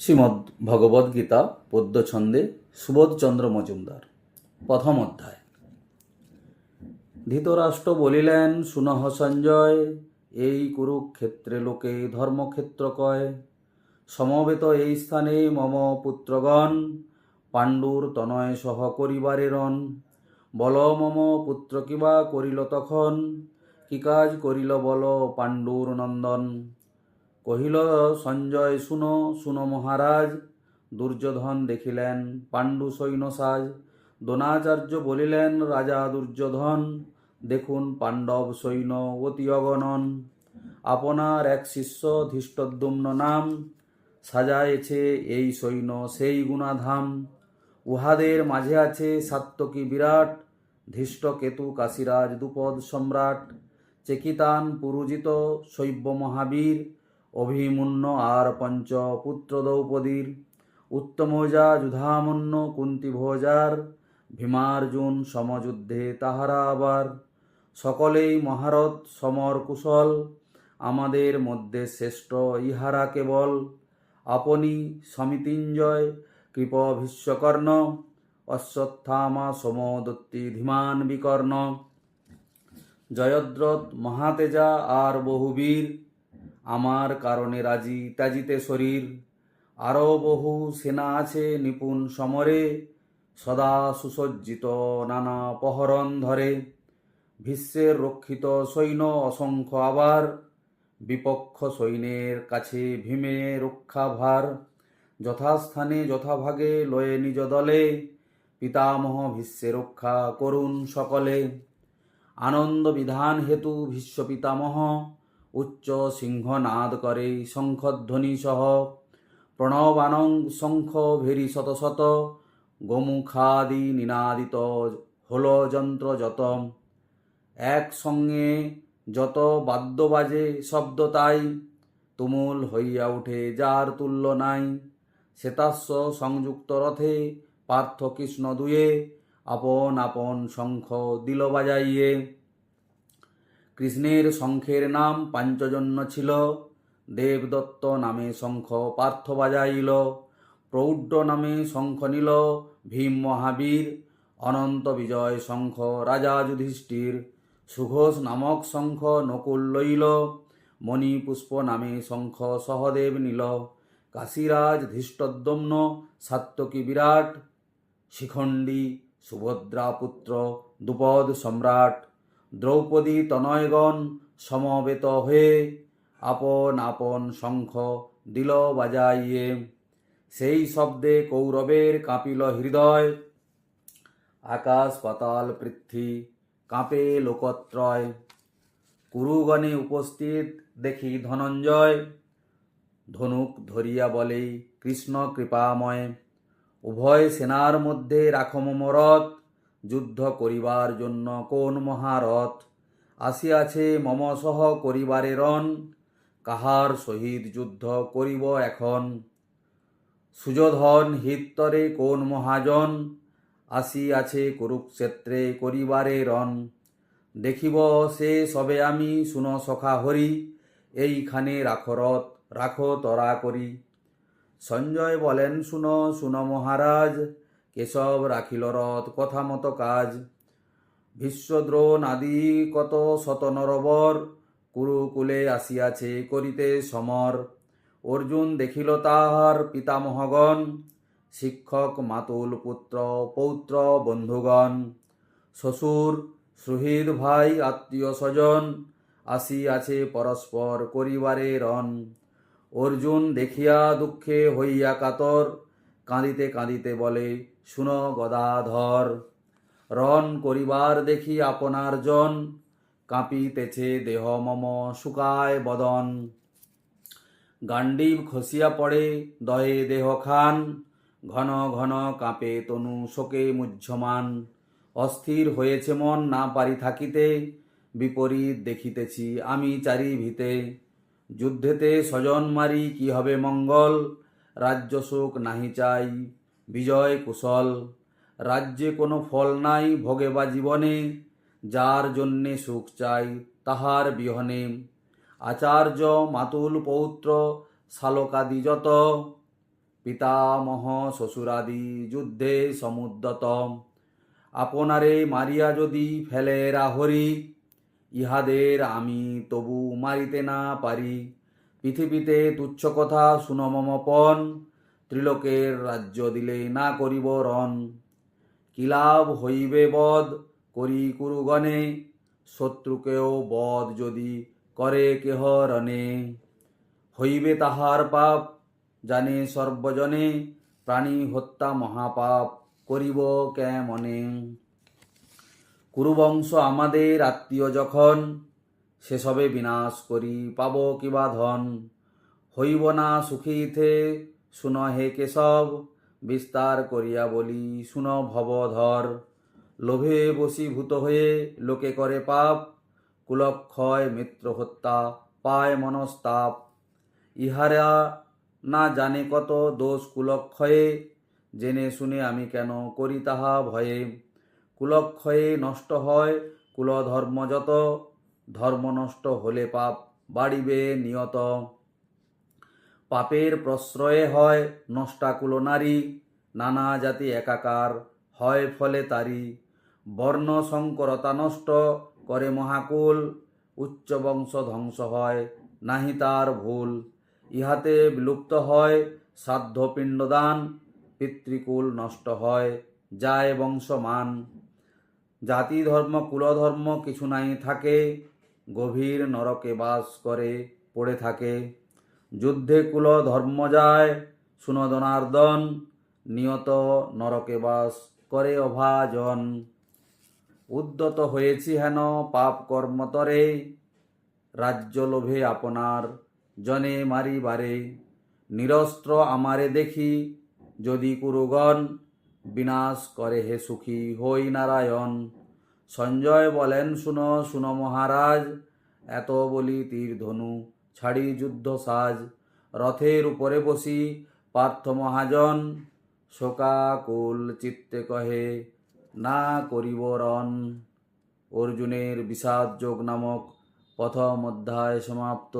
শ্রীমদ্ ভগবদ্গীতা পদ্যছন্দে সুবোধচন্দ্র মজুমদার। প্রথম অধ্যায়। ধৃতরাষ্ট্র বলিলেন সুনহ সঞ্জয়, এই কুরুক্ষেত্রে লোকে ধর্মক্ষেত্র কয়। সমবেত এই স্থানে মম পুত্রগণ, পাণ্ডুর তনয় সহ করিবারেরন বল মম পুত্র কিবা করিল তখন? কি কাজ করিল বল পাণ্ডুর নন্দন? কহিল, সঞ্জয়, শুনো শুনো মহারাজ। দুর্যোধন দেখিলেন, পাণ্ডু সৈন্য সাজ। দ্রোণাচার্য বলিলেন, রাজা দুর্যোধন, দেখুন পাণ্ডব সৈন্য অতি অগণন। আপনার এক শিষ্য ধৃষ্টদ্যুম্ন নাম, সাজায়েছে এই সৈন্য সেই গুণাধাম। উহাদের মাঝে আছে সাত্তকী বিরাট ধৃষ্ট কেতু কাশিরাজ দুপদ সম্রাট। চেকিতান পুরুজিত, শৈব্য মহাবীর অভিমুন্ন আর পঞ্চ পুত্র দ্রৌপদীর উত্তমজা যুধামন্য কুন্তি ভোজার ভীমার্জুন সমযুদ্ধে তাহারা আবার। সকলেই মহারথ সমর কুশল। আমাদের মধ্যে শ্রেষ্ঠ ইহারা কেবল। আপনি সমিতিঞ্জয়, কৃপ ভীষ্মকর্ণ। অশ্বত্থামা সমদত্তি ধীমান বিকর্ণ। জয়দ্রথ মহাতেজা আর বহুবীর। আমার কারণে রাজি তাজিতে শরীর। আরও বহু সেনা আছে নিপুণ সমরে, সদা সুসজ্জিত নানা পহরণ ধরে। ভীষ্মের রক্ষিত সৈন্য অসংখ্য আবার, বিপক্ষ সৈন্যের কাছে ভীমে রক্ষা ভার যথাস্থানে, যথাভাগে লয়ে নিজ দলে, পিতামহ ভীষ্মে রক্ষা করুন সকলে। আনন্দ বিধান হেতু ভীষ্ম পিতামহ উচ্চ সিংহনাদ করে শঙ্খধ্বনি সহ। প্রণবানং শঙ্খ ভেরি শত শত। গোমুখাদি নিনাদিত হল যন্ত্র যত একসঙ্গে যত বাদ্য বাজে শব্দ তাই। তুমুল হইয়া উঠে যার তুল্য নাই। শ্বেতাস্য সংযুক্ত রথে পার্থ কৃষ্ণ দুয়ে আপন আপন শঙ্খ দিল বাজাইয়ে। কৃষ্ণের শঙ্খের নাম পাঞ্চজন্য ছিল। দেবদত্ত নামে শঙ্খ পার্থ বাজাইল। প্রৌഢ নামে শঙ্খ নিল ভীম মহাবীর। অনন্ত বিজয় শঙ্খ রাজা যুধিষ্ঠির। সুঘোষ নামক শঙ্খ নকুল লইল। মণিপুষ্প নামে শঙ্খ সহদেব নীল। কাশীরাজ ধৃষ্টদ্যম্ন সাত্তকী বিরাট। শিখণ্ডী সুভদ্রা পুত্র দ্রুপদ সম্রাট। দ্রৌপদী তনয়গণ সমবেত হয়ে আপন আপন শঙ্খ দিল বাজাইয়ে। সেই শব্দে কৌরবের কাঁপিল হৃদয়। আকাশ, পাতাল, পৃথ্বী কাঁপে লোকত্রয়। কুরুগণে উপস্থিত দেখি ধনঞ্জয়। ধনুক ধরিয়া বলে, কৃষ্ণ কৃপাময়, উভয় সেনার মধ্যে রাখো মমরথ। যুদ্ধ করিবার জন্য কোন মহারথ? আসিয়াছে মম সহ করিবারে রণ কাহার সহিত যুদ্ধ করিব এখন? সুযোধন হিত্তরে কোন মহাজন? আসিয়াছে কুরুক্ষেত্রে করিবারে রণ দেখিব সে সবে আমি শুন সখা হরি, এইখানে রাখো রথ, রাখো তরা করি। সঞ্জয় বলেন, শুনো শুনো মহারাজ কেশব রাখিল রথ, কথা মতো কাজ। ভীষ্মদ্রোণ আদি কত শত নরবর, কুরুকুলে আসিয়াছে করিতে সমর। অর্জুন দেখিল তাহার পিতামহগণ, শিক্ষক, মাতুল পুত্র, পৌত্র, বন্ধুগণ। শ্বশুর সুহৃদ ভাই, আত্মীয় স্বজন আসিয়াছে পরস্পর করিবারে রণ। অর্জুন দেখিয়া দুঃখে হইয়া কাতর, কাঁদিতে কাঁদিতে বলে শুন গদাধর, রণ করিবার দেখি আপনার জন, কাঁপিতেছে দেহ মম শুকায় বদন। গান্ডীব খসিয়া পড়ে দহে দেহ খান, ঘন ঘন কাঁপে তনু শোকে মুহ্যমান। অস্থির হয়েছে মন না পারি থাকিতে, বিপরীত দেখিতেছি আমি চারি ভিতে যুদ্ধেতে স্বজন মারি কি হবে মঙ্গল, রাজ্য সুখ নাহি চাই। বিজয় কুশল। রাজ্যে কোনো ফল নাই ভোগে বা জীবনে, যার জন্যে সুখ চাই তাহার বিহনে। আচার্য, মাতুল, পৌত্র, শালকাদি যত, পিতামহ, শ্বশুরাদি যুদ্ধে সমুদ্যত আপনারে মারিয়া যদি ফেলে রাহরি, ইহাদের আমি তবু মারিতে না পারি। পৃথিবীতে তুচ্ছ কথা সুনমমপন ত্রিলোকের রাজ্য দিলে না করিব রণ। কি লাভ হইবে বধ করি কুরুগণে? শত্রুকেও বধ যদি করে কেহ রণে। হইবে তাহার পাপ, জানে সর্বজনে, প্রাণী হত্যা মহাপাপ করিব কেমনে? কুরুবংশ আমাদের আত্মীয় যখন, সেসবে বিনাশ করি পাব কিবা ধন। হইব না সুখীতে শুন হে কেশব, বিস্তার করিয়া বলি, শুন ভবধর। লোভে বশীভূত হয়ে লোকে করে পাপ, কুলক্ষয় মিত্র হত্যা পায় মনস্তাপ। ইহারা না জানে কত দোষ কুলক্ষয়ে, জেনে শুনে আমি কেন করি তাহা ভয়ে। কুলক্ষয়ে নষ্ট হয় কুলধর্ম যত, ধর্ম নষ্ট হলে পাপ বাড়িবে নিয়ত। পাপের প্রশ্রয়ে হয় নষ্টাকুল নারী, নানা জাতি একাকার হয় ফলে তারি বর্ণ সংকরতা নষ্ট করে মহাকুল, উচ্চ বংশ ধ্বংস হয় নাহি তার ভুল। ইহাতে বিলুপ্ত হয় সাধ্য পিণ্ডদান, পিতৃকুল নষ্ট হয় যায় বংশমান। জাতি ধর্ম কুলধর্ম কিছু নাই থাকে, গভীর নরকে বাস করে, পড়ে থাকে। যুদ্ধে কুল ধর্ম যায়, সুনদনার্দন, নিয়ত নরকে বাস করে অভাজন। উদ্যত হয়েছি হেন পাপ কর্মতরে রাজ্য লোভে আপনার জনে মারিবারে নিরস্ত্র আমারে দেখি, যদি কুরুগণ বিনাশ করে হে সুখী হই নারায়ণ। সঞ্জয় বলেন, শুনো শুনো মহারাজ, এত বলি তীর ধনু ছাড়ি যুদ্ধ সাজ, রথের উপরে বসি পার্থ মহাজন। শোকাকুল চিত্তে কহে, না করিব রণ। অর্জুনের বিষাদ যোগ নামক প্রথম অধ্যায় সমাপ্ত।